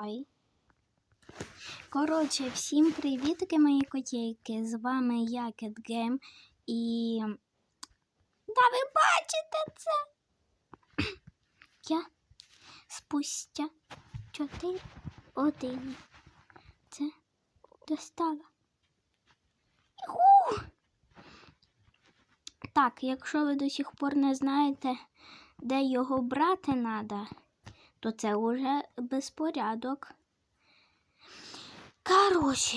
Хай. Коротше, всім привітки, мої котейки. З вами я, CatGame. І. Да, ви бачите це? Я спустя 4 години. Це достала. Так, якщо ви до сих пор не знаєте, де його брати треба, то це вже безпорядок. Короче,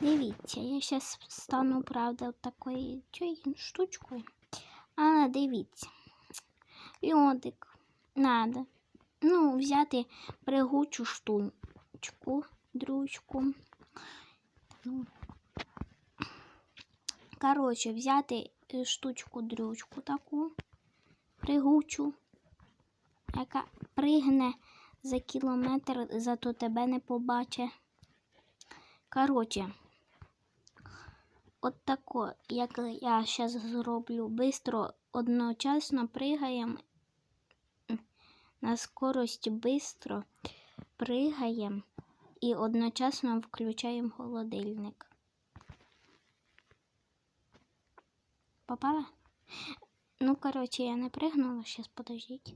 дивіться, я зараз стану, правда, такою штучкою. Але дивіться, льодик надо. Ну, взяти пригучу штучку, дручку. Коротше, взяти е, штучку дрючку таку пригучу, яка пригне за кілометр, зато тебе не побачить. Коротше, от тако, як я зараз зроблю, бистро одночасно пригаємо на скорость бистро пригаємо і одночасно включаємо холодильник. Попала? Ну, короче, я не пригнула. Сейчас, подождите.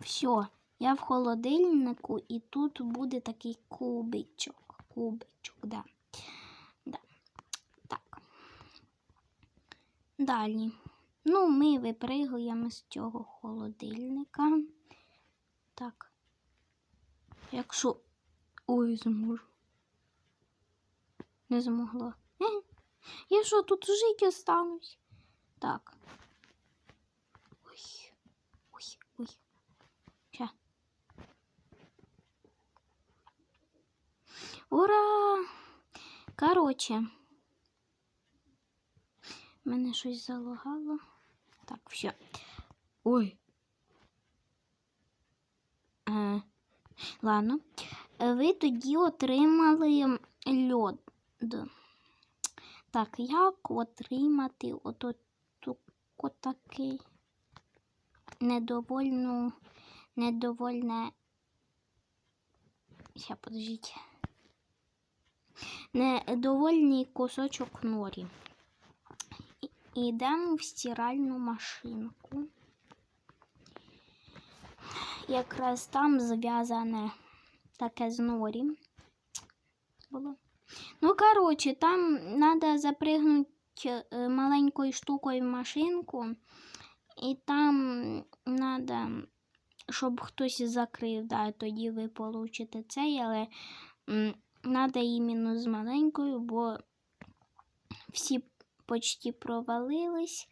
Все, я в холодильнику, і тут буде такий кубичок. Кубичок, да. да. Так. Далі. Ну, ми випригуємо з цього холодильника. Так. Якщо. Ой, зможу. Не змогла. Я що тут жити останусь? Так. Ой, ой, ой. Ща. Ура! Короче. Мене щось залагало. Так, все. Ой. Е, ладно. Ви тоді отримали льод. Так, як отримати ото такий недовольну, недовольне. Ще подождіть. Недовольний кусочок норі. Йдемо в стиральну машинку. Якраз там зв'язане таке з норі було. Ну, короче, там надо запрыгнуть э, маленькою штукою в машинку, і там надо, щоб хтось закрив, да, тоді ви получите цей, але надо іменно з маленькою, бо всі почти провалились,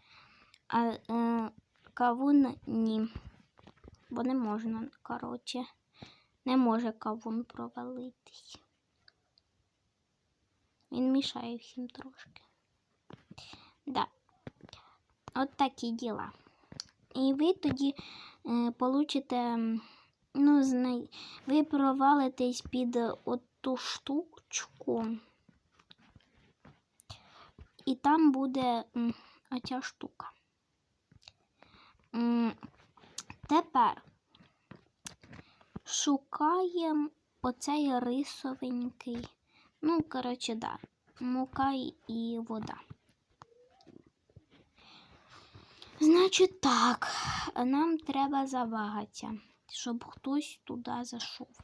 а е, кавун ні. Бо не можна, короче, не може кавун провалитись. Він мішає всім трошки. Да. От такі діла. І ви тоді е, получите, ну, знай... ви провалитесь під оту штучку. І там буде оця штука. Тепер шукаємо оцей рисовенький. Ну, коротше, да. Мука і вода. Значить так, нам треба завагатися, щоб хтось туди зайшов.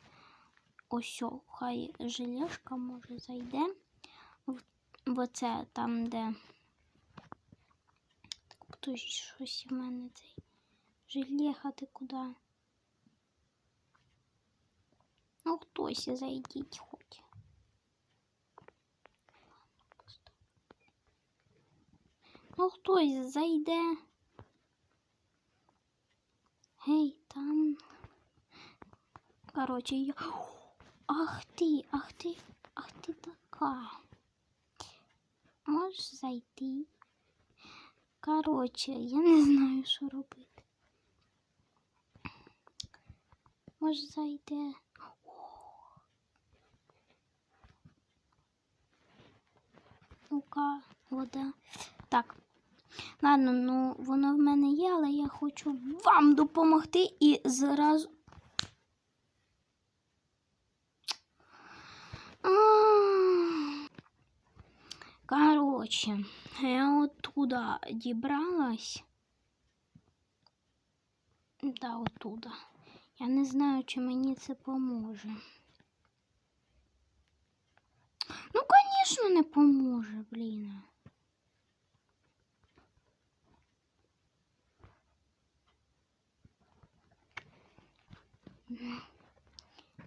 Ось, хай желешка може зайде. В, оце там, де. Так, хтось щось в мене цей. Желеха ти куди? Ну, хтось зайдіть хоч. Ну, хтось зайде. Гей, там. Короче, я. Ах ти, ах ти, ах ти така. Можеш зайти. Короче, я не знаю, що робити. Може зайде. Мука, вода. Так. Ладно, ну воно в мене є, але я хочу вам допомогти і зразу. Ах. Короче, я оттуда дібралась. Да, оттуда. Я не знаю, чи мені це поможе. Ну, звісно, не поможе, блін.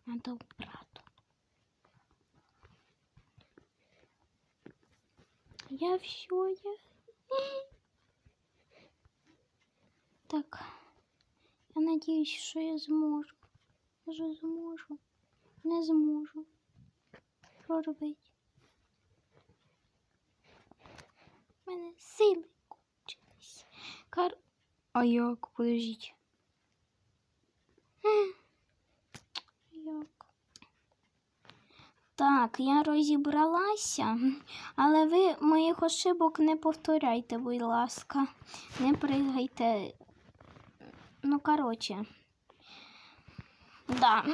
Надо убрать. Я все, я... Так, я надіюсь, що я зможу. Може зможу. Не зможу. Що? У мене сили кончились. Кар... А як? Подождіть. Як? Так, я розібралася, але ви моїх ошибок не повторяйте, будь ласка. Не пригайте. Ну, коротше. Да.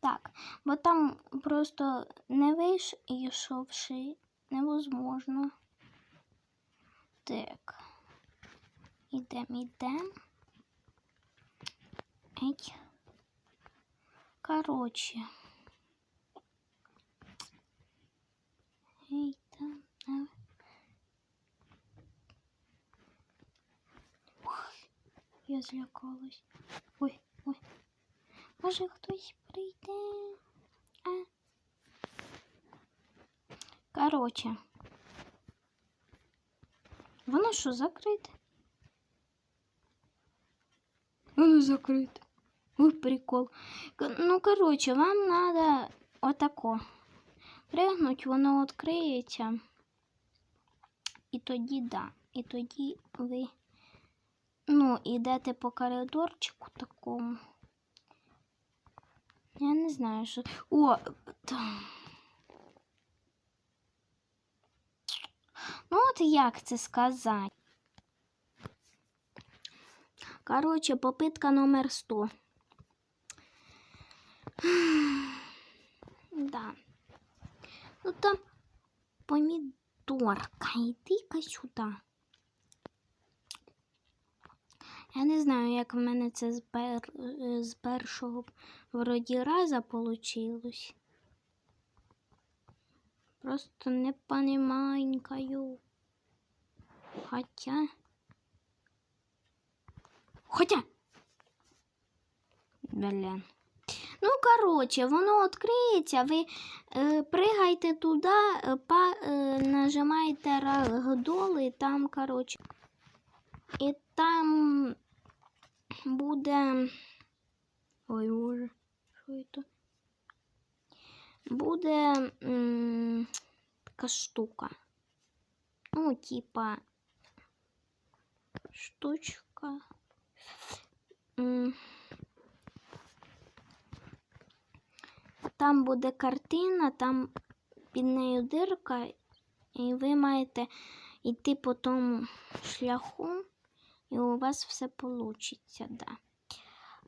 Так, бо там просто не вийшовши невозможно. Так. Ідем, ідем. Ей. Короче. Ей, там. а. Ой, я злякалась. Ой, ой. Може хтось прийде. А. Короче. Воно що закрите? Воно закрите. Ой, прикол. Ну, короче, вам надо отако. Пригнуть, воно відкриється. І тоді да. І тоді ви ну, йдете по коридорчику такому. Я не знаю, що. О! та. Ну, от як це сказати? Короче, попитка номер 100. Да. Ну там помідорка, іди-ка сюди. Я не знаю, як в мене це з, пер... з першого вроді раза получилось. Просто не понимаю. Хотя. Хотя. Блін. Ну, коротше, воно відкриється, ви е, пригайте туди, е, па, е, нажимаєте рагдол, і там, коротше, і там буде. Ой, боже, що це? Буде м, така штука. Ну, типа штучка. Там буде картина, там під нею дирка, і ви маєте йти по тому шляху, і у вас все вийде. Да.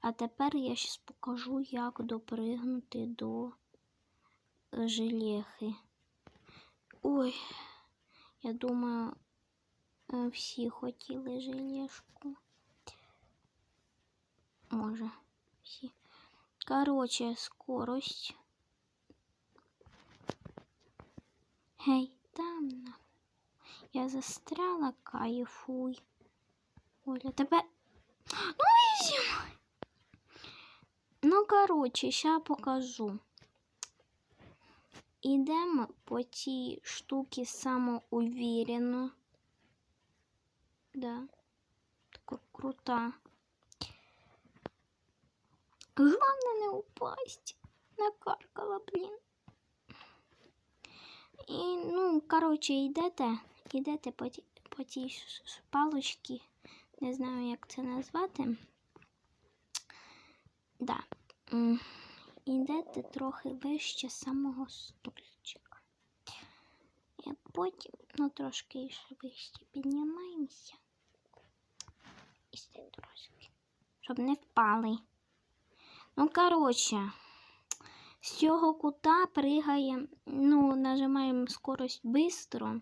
А тепер я зараз покажу, як допригнути до желехи. Ой, я думаю, е, всі хотіли желешку. Може, всі. Короче, скорость. Гей, там. Я застряла, кайфуй. Оля, тебе. Ну, візьмай. Ну, короче, ща покажу. Ідемо по цій штуці самоуверенно. Да. Така крута. Главное не упасть. Накаркала, блін. І, ну, коротше, йдете, йдете по, ті- по тій ш- ш- палочці, Не знаю, як це назвати. Да. М, Йдете трохи вище самого стульчика. І потім Ну, трошки ще вище піднімаємося. І ще трошки. Щоб не впали. Ну, коротше, з цього кута пригає, ну, нажимаємо скорость быстро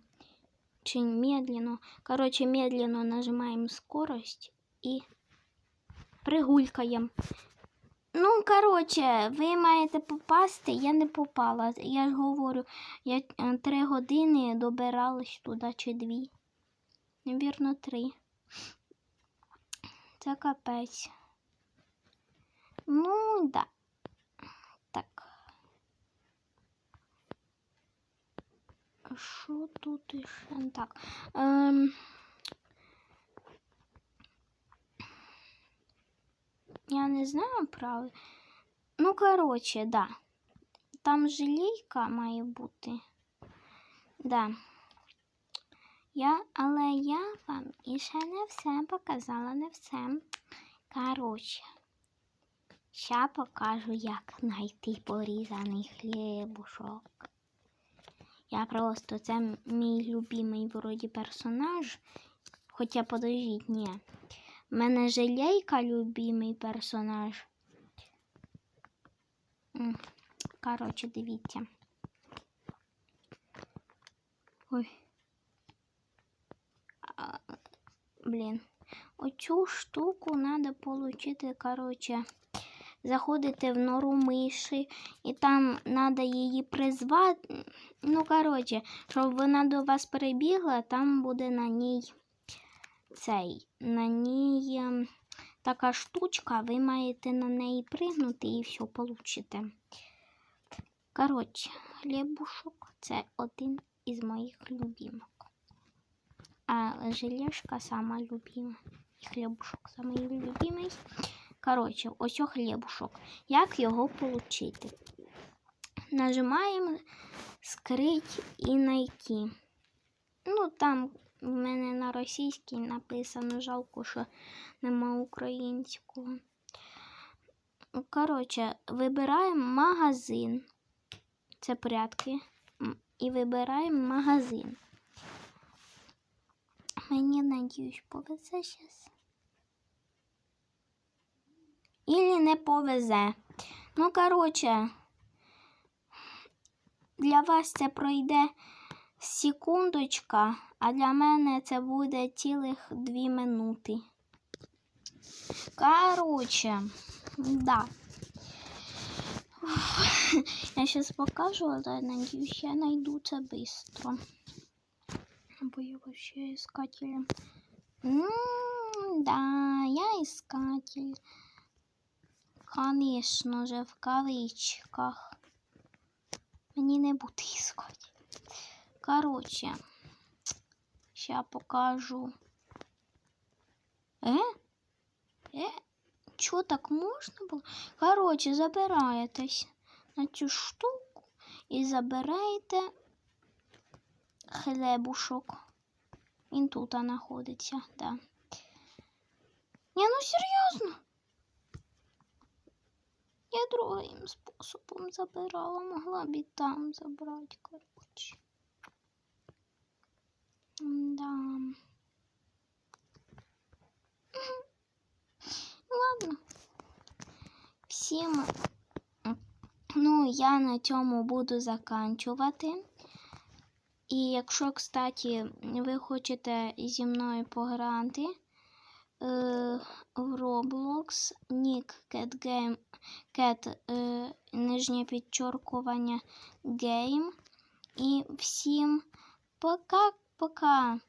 чи медленно. Короче, медленно нажимаємо скорость і пригулькаємо. Ну, коротше, ви маєте попасти, я не попала. Я ж говорю, я е, три години добиралась туди чи дві. Навірно, три. Це капець. Ну, да. Так. Що тут іще? Так. Ем... Я не знаю правда. Ну, коротше, да. Там желейка має бути. Да. Я, але я вам іще не все показала, не все. Коротше, ще покажу, як знайти порізаний хлібушок. Я просто це мій любимий вроді персонаж. Хоча подождіть, ні. У мене желейка любимий персонаж. Коротше, дивіться. Ой. А, Блін. Оцю штуку треба отримати, коротше, заходити в нору миші, і там треба її призвати. Ну, коротше, щоб вона до вас перебігла, там буде на ній цей, на ній ем, така штучка, ви маєте на неї пригнути і все получите. Коротше, хлібушок це один із моїх любимок. А желешка сама любима. І хлібушок самий любимий. Коротше, ось хлібушок. Як його получити? Нажимаємо скрить і найти. Ну, там в мене на російській написано, жалко, що нема українського. Коротше, вибираємо магазин. Це порядки. І вибираємо магазин. Мені, надіюсь, повезе зараз. Ілі не повезе. Ну, коротше, для вас це пройде секундочка, а для мене це буде цілих дві минути. Коротше, да. Я сейчас покажу, але надіюсь, я найду це быстро. Бо я вообще искатель. М, Да, я искатель. Конечно же, в кавичках. Мені не бути искать. Короче, ща покажу. Е? Е? Чо так можна було? Короче, забираєтесь на цю штуку і забираєте хлебушок. Він тут знаходиться, да. Ні, ну серйозно. Я другим способом забирала, могла б і там забрати, коротше. Да. Ладно. Всім, ну, я на цьому буду заканчувати. І якщо, кстати, ви хочете зі мною пограти в Roblox, Nick Cat Game Cat, е, нижнє підчоркування Game. І всім пока-пока.